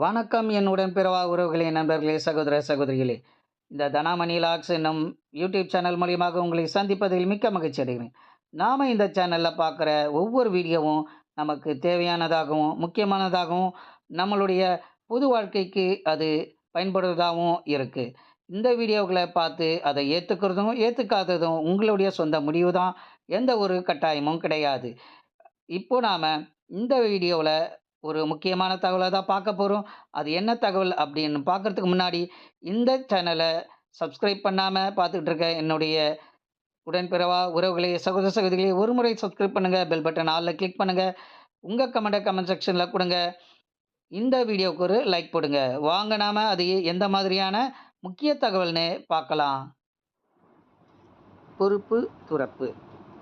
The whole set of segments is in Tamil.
வணக்கம் என்னுடன் பிறவா உறவுகளே நண்பர்களே சகோதர சகோதரிகளே. இந்த தனாமணி லாக்ஸ் என்னும் யூடியூப் சேனல் மூலியமாக உங்களை சந்திப்பதில் மிக்க மகிழ்ச்சி அடைகிறேன். நாம் இந்த சேனலில் பார்க்குற ஒவ்வொரு வீடியோவும் நமக்கு தேவையானதாகவும் முக்கியமானதாகவும் நம்மளுடைய பொது வாழ்க்கைக்கு அது பயன்படுவதாகவும் இருக்குது இந்த வீடியோக்களை பார்த்து அதை ஏற்றுக்கிறதும் ஏற்றுக்காததும் உங்களுடைய சொந்த முடிவு தான் எந்த ஒரு கட்டாயமும் கிடையாது. இப்போ நாம் இந்த வீடியோவில் ஒரு முக்கியமான தகவலை தான் பார்க்க போகிறோம் அது என்ன தகவல் அப்படின்னு பார்க்குறதுக்கு முன்னாடி இந்த சேனலை சப்ஸ்கிரைப் பண்ணாமல் பார்த்துக்கிட்டு இருக்க என்னுடைய உடன்பிறவா உறவுகளே சகோதர சகோதரிகளே ஒரு முறை சப்ஸ்கிரைப் பண்ணுங்கள் பெல் பட்டன் ஆலில் கிளிக் பண்ணுங்கள் உங்கள் கமெண்ட்டை கமெண்ட் செக்ஷனில் கொடுங்க. இந்த வீடியோவுக்கு ஒரு லைக் போடுங்க. வாங்க நாம் அது எந்த மாதிரியான முக்கிய தகவல்னு பார்க்கலாம். பொறுப்பு துறப்பு.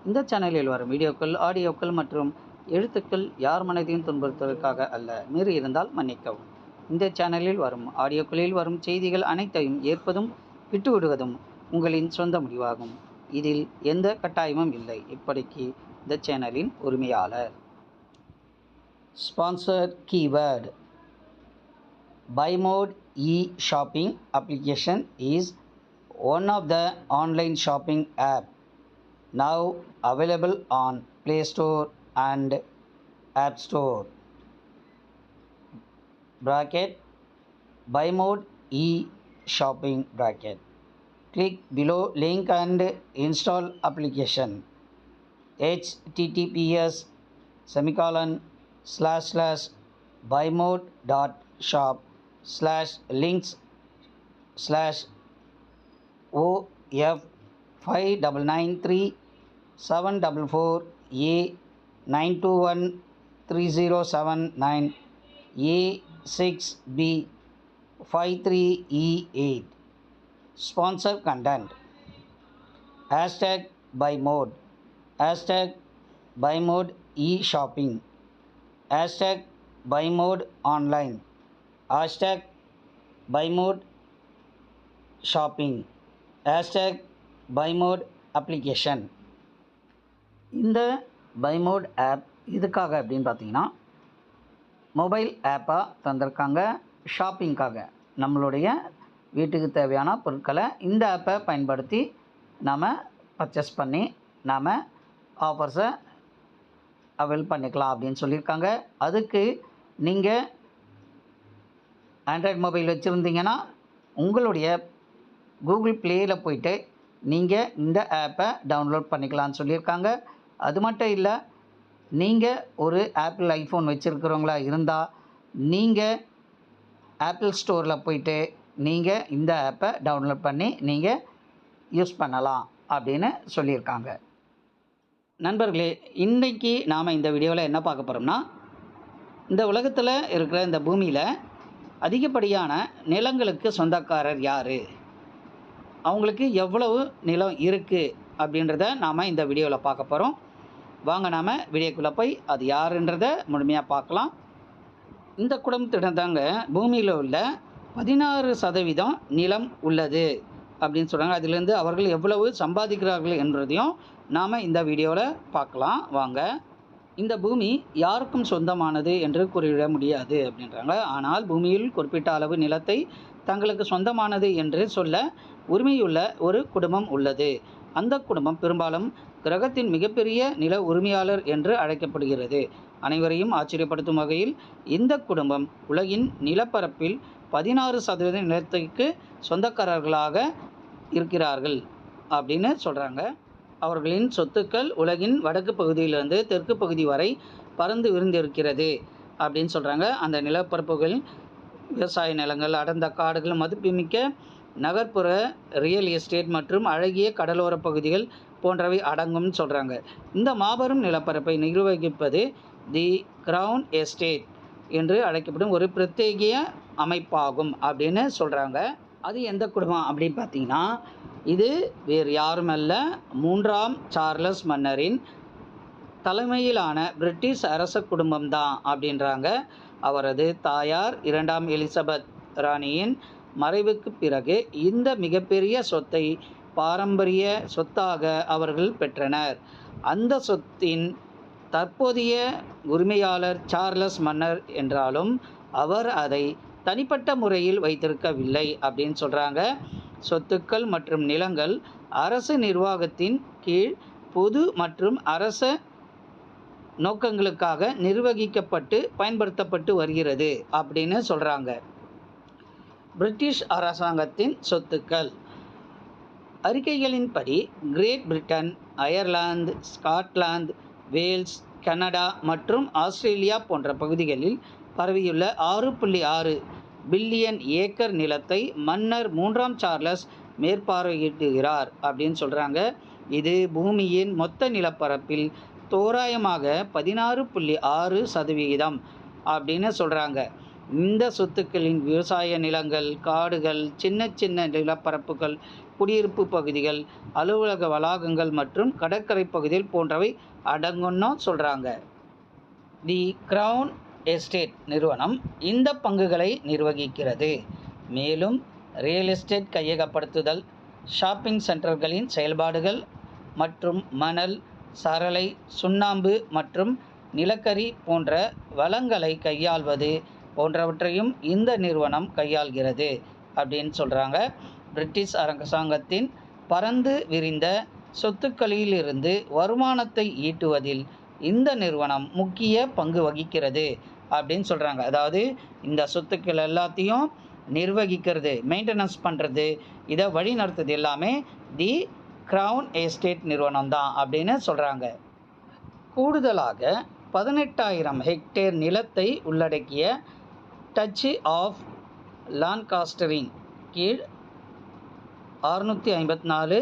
இந்த சேனலில் வரும் வீடியோக்கள் ஆடியோக்கள் மற்றும் எழுத்துக்கள் யார் மனதையும் துன்புறுத்துவதற்காக அல்ல மீறி இருந்தால் மன்னிக்கவும். இந்த சேனலில் வரும் ஆடியோக்களில் வரும் செய்திகள் அனைத்தையும் ஏற்பதும் விட்டுவிடுவதும் உங்களின் சொந்த முடிவாகும். இதில் எந்த கட்டாயமும் இல்லை. இப்படிக்கு இந்த சேனலின் உரிமையாளர். Sponsor keyword Buymode e shopping application is one of the online shopping app app. Now available on Play Store. And App Store. Bracket Buy Mode e-shopping bracket. Click below link and install application. https semicolon slash slash buymode dot shop slash links slash OF five double nine three seven double four A nine two one three zero seven nine A six B five three E eight sponsor content hashtag buy mode hashtag buy mode e shopping hashtag buy mode online hashtag buy mode shopping hashtag buy mode application Inder Buymode app இதுக்காக அப்படின்னு பார்த்தீங்கன்னா மொபைல் ஆப்பாக தந்திருக்காங்க. ஷாப்பிங்க்காக நம்மளுடைய வீட்டுக்கு தேவையான பொருட்களை இந்த ஆப்பை பயன்படுத்தி நாம் பர்ச்சேஸ் பண்ணி நாம் ஆஃபர்ஸை அவைல் பண்ணிக்கலாம் அப்படின்னு சொல்லியிருக்காங்க. அதுக்கு நீங்கள் ஆண்ட்ராய்ட் மொபைல் வச்சுருந்தீங்கன்னா உங்களுடைய கூகுள் ப்ளேயில் போயிட்டு நீங்கள் இந்த ஆப்பை டவுன்லோட் பண்ணிக்கலாம்னு சொல்லியிருக்காங்க. அது மட்டும் இல்லை நீங்கள் ஒரு ஆப்பிள் ஐஃபோன் வச்சுருக்கிறவங்களா இருந்தால் நீங்கள் ஆப்பிள் ஸ்டோரில் போயிட்டு நீங்கள் இந்த ஆப்பை டவுன்லோட் பண்ணி நீங்கள் யூஸ் பண்ணலாம் அப்படின்னு சொல்லியிருக்காங்க. நண்பர்களே இன்றைக்கி நாம் இந்த வீடியோவில் என்ன பார்க்க போகிறோம்னா இந்த உலகத்தில் இருக்கிற இந்த பூமியில் அதிகப்படியான நிலங்களுக்கு சொந்தக்காரர் யார்? அவங்களுக்கு எவ்வளவு நிலம் இருக்குது அப்படின்றத நாம் இந்த வீடியோவில் பார்க்க போகிறோம் வாங்க நாம் வீடியோக்குள்ளே போய் அது யாருன்றத முழுமையாக பார்க்கலாம். இந்த குடும்பத்திடம் தாங்க பூமியில் உள்ள பதினாறு சதவீதம் நிலம் உள்ளது அப்படின்னு சொல்கிறாங்க அதிலேருந்து அவர்கள் எவ்வளவு சம்பாதிக்கிறார்கள் என்பதையும் நாம் இந்த வீடியோவில் பார்க்கலாம். வாங்க. இந்த பூமி யாருக்கும் சொந்தமானது என்று கூறிவிட முடியாது அப்படின்றாங்க. ஆனால் பூமியில் குறிப்பிட்ட அளவு நிலத்தை தங்களுக்கு சொந்தமானது என்று சொல்ல உரிமையுள்ள ஒரு குடும்பம் உள்ளது. அந்த குடும்பம் பெரும்பாலும் கிரகத்தின் மிகப்பெரிய நில உரிமையாளர் என்று அழைக்கப்படுகிறது. அனைவரையும் ஆச்சரியப்படுத்தும் வகையில் இந்த குடும்பம் உலகின் நிலப்பரப்பில் பதினாறு சதவீத நிலத்திற்கு சொந்தக்காரர்களாக இருக்கிறார்கள் அப்படின்னு சொல்கிறாங்க அவர்களின் சொத்துக்கள் உலகின் வடக்கு பகுதியிலிருந்து தெற்கு பகுதி வரை பறந்து விரிந்திருக்கிறது அப்படின்னு சொல்கிறாங்க அந்த நிலப்பரப்புகள் விவசாய நிலங்கள் அடர்ந்த காடுகள் மதிப்புமிக்க நகர்ப்புற ரியல் எஸ்டேட் மற்றும் அழகிய கடலோர பகுதிகள் போன்றவை அடங்கும்னு சொல்கிறாங்க இந்த மாபெரும் நிலப்பரப்பை நிர்வகிப்பது தி கிரவுன் எஸ்டேட் என்று அழைக்கப்படும் ஒரு பிரத்யேகிய அமைப்பாகும் அப்படின்னு சொல்கிறாங்க அது எந்த குடும்பம் அப்படின்னு பார்த்தீங்கன்னா இது வேறு யாரும் அல்ல மூன்றாம் சார்லஸ் மன்னரின் தலைமையிலான பிரிட்டிஷ் அரச குடும்பம்தான் அப்படின்றாங்க. அவரது தாயார் இரண்டாம் எலிசபெத் ராணியின் மறைவுக்கு பிறகு இந்த மிகப்பெரிய சொத்தை பாரம்பரிய சொத்தாக அவர்கள் பெற்றனர். அந்த சொத்தின் தற்போதைய உரிமையாளர் சார்லஸ் மன்னர் என்றாலும் அவர் அதை தனிப்பட்ட முறையில் வைத்திருக்கவில்லை அப்படின்னு சொல்கிறாங்க சொத்துக்கள் மற்றும் நிலங்கள் அரசு நிர்வாகத்தின் கீழ் பொது மற்றும் அரச நோக்கங்களுக்காக நிர்வகிக்கப்பட்டு பயன்படுத்தப்பட்டு வருகிறது அப்படின்னு சொல்கிறாங்க பிரிட்டிஷ் அரசாங்கத்தின் சொத்துக்கள். அறிக்கைகளின்படி Great Britain Ireland Scotland Wales Canada மற்றும் ஆஸ்திரேலியா போன்ற பகுதிகளில் பரவியுள்ள ஆறு புள்ளி ஆறு பில்லியன் ஏக்கர் நிலத்தை மன்னர் மூன்றாம் சார்லஸ் மேற்பார்வையிடுகிறார் அப்படின்னு சொல்கிறாங்க இது பூமியின் மொத்த நிலப்பரப்பில் தோராயமாக பதினாறு புள்ளி ஆறு சதவிகிதம் அப்படின்னு சொல்கிறாங்க இந்த சொத்துக்களின் விவசாய நிலங்கள் காடுகள் சின்ன சின்ன நிலப்பரப்புகள் குடியிருப்பு பகுதிகள் அலுவலக வளாகங்கள் மற்றும் கடற்கரை பகுதிகள் போன்றவை அடங்கும்னு சொல்கிறாங்க தி கிரவுன் எஸ்டேட் நிறுவனம் இந்த பங்குகளை நிர்வகிக்கிறது. மேலும் ரியல் எஸ்டேட் கையகப்படுத்துதல் ஷாப்பிங் சென்டர்களின் செயல்பாடுகள் மற்றும் மணல் சரளை சுண்ணாம்பு மற்றும் நிலக்கரி போன்ற வளங்களை கையாள்வது போன்றவற்றையும் இந்த நிறுவனம் கையாள்கிறது அப்படின்னு சொல்கிறாங்க பிரிட்டிஷ் அரசாங்கத்தின் பரந்து விரிந்த சொத்துக்களிலிருந்து வருமானத்தை ஈட்டுவதில் இந்த நிறுவனம் முக்கிய பங்கு வகிக்கிறது அப்படின்னு சொல்கிறாங்க அதாவது இந்த சொத்துக்கள் எல்லாத்தையும் நிர்வகிக்கிறது மெயின்டெனன்ஸ் பண்ணுறது இதை வழி நடத்துறது எல்லாமே தி க்ரவுன் எஸ்டேட் நிறுவனம் தான் அப்படின்னு சொல்கிறாங்க கூடுதலாக பதினெட்டாயிரம் ஹெக்டேர் நிலத்தை உள்ளடக்கிய டச்சு ஆஃப் லான்காஸ்டரின் கீழ் அறுநூற்றி ஐம்பத்தி நாலு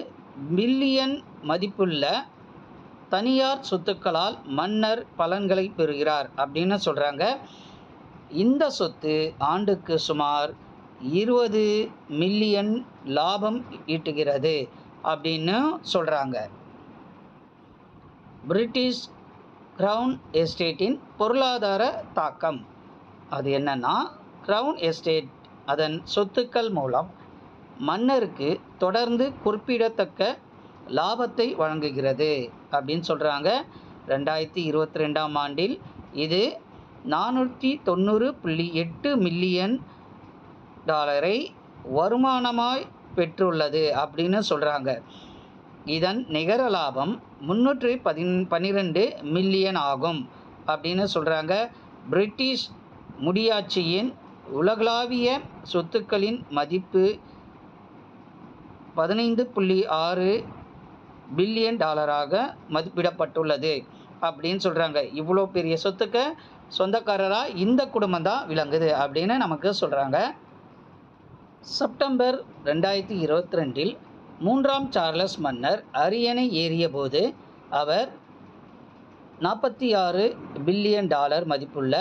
மில்லியன் மதிப்புள்ள தனியார் சொத்துக்களால் மன்னர் பலன்களை பெறுகிறார் அப்படின்னு சொல்கிறாங்க இந்த சொத்து ஆண்டுக்கு சுமார் இருபது மில்லியன் லாபம் ஈட்டுகிறது அப்படின்னு சொல்கிறாங்க பிரிட்டிஷ் கிரவுன் எஸ்டேட்டின் பொருளாதார தாக்கம். அது என்னன்னா கிரவுன் எஸ்டேட் அதன் சொத்துக்கள் மூலம் மன்னருக்கு தொடர்ந்து குறிப்பிடத்தக்க லாபத்தை வழங்குகிறது அப்படின்னு சொல்கிறாங்க ரெண்டாயிரத்தி இருபத்தி ரெண்டாம் ஆண்டில் இது நானூற்றி தொண்ணூறு புள்ளி எட்டு மில்லியன் டாலரை வருமானமாய் பெற்றுள்ளது அப்படின்னு சொல்கிறாங்க இதன் நிகர லாபம் முந்நூற்றி பதின் பன்னிரெண்டு மில்லியன் ஆகும் அப்படின்னு சொல்கிறாங்க பிரிட்டிஷ் முடியாட்சியின் உலகளாவிய சொத்துக்களின் மதிப்பு பதினைந்து புள்ளி ஆறு பில்லியன் டாலராக மதிப்பிடப்பட்டுள்ளது அப்படின்னு சொல்கிறாங்க இவ்வளோ பெரிய சொத்துக்கு சொந்தக்காரராக இந்த குடும்பம் தான் விளங்குது அப்படின்னு நமக்கு சொல்கிறாங்க செப்டம்பர் ரெண்டாயிரத்தி இருபத்தி ரெண்டில் மூன்றாம் சார்லஸ் மன்னர் அரியணை ஏறியபோது அவர் நாற்பத்தி ஆறு பில்லியன் டாலர் மதிப்புள்ள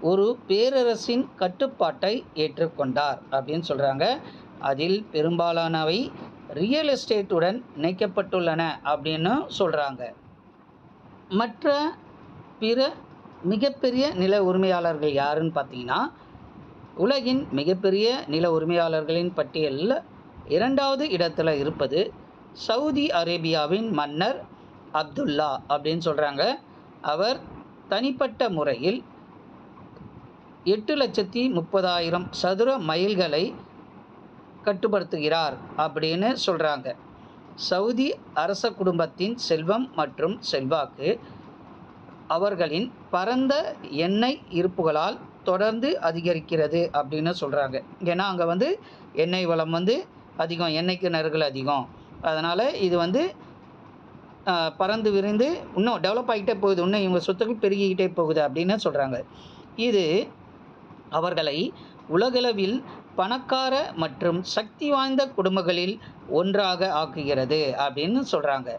ஒரு பேரரசின் கட்டுப்பாட்டை ஏற்றுக்கொண்டார் அப்படின்னு சொல்கிறாங்க அதில் பெரும்பாலானவை ரியல் எஸ்டேட்டுடன் இணைக்கப்பட்டுள்ளன அப்படின்னு சொல்கிறாங்க மற்ற பிற மிகப்பெரிய நில உரிமையாளர்கள் யாருன்னு பார்த்தீங்கன்னா உலகின் மிகப்பெரிய நில உரிமையாளர்களின் பட்டியலில் இரண்டாவது இடத்துல இருப்பது சவுதி அரேபியாவின் மன்னர் அப்துல்லா அப்படின்னு சொல்கிறாங்க அவர் தனிப்பட்ட முறையில் எட்டு லட்சத்தி முப்பதாயிரம் சதுர மைல்களை கட்டுப்படுத்துகிறார் அப்படின்னு சொல்கிறாங்க சவுதி அரச குடும்பத்தின் செல்வம் மற்றும் செல்வாக்கு அவர்களின் பரந்த எண்ணெய் இருப்புகளால் தொடர்ந்து அதிகரிக்கிறது அப்படின்னு சொல்கிறாங்க ஏன்னா அங்கே வந்து எண்ணெய் வளம் வந்து அதிகம் எண்ணெய் கிணறுகள் அதிகம். அதனால் இது வந்து பறந்து விரிந்து இன்னும் டெவலப் ஆகிட்டே போகுது. இன்னும் இவங்க சொத்துக்கள் பெருகிக்கிட்டே போகுது அப்படின்னு சொல்கிறாங்க இது அவர்களை உலகளவில் பணக்கார மற்றும் சக்தி வாய்ந்த குடும்பங்களில் ஒன்றாக ஆக்குகிறது அப்படின்னு சொல்கிறாங்க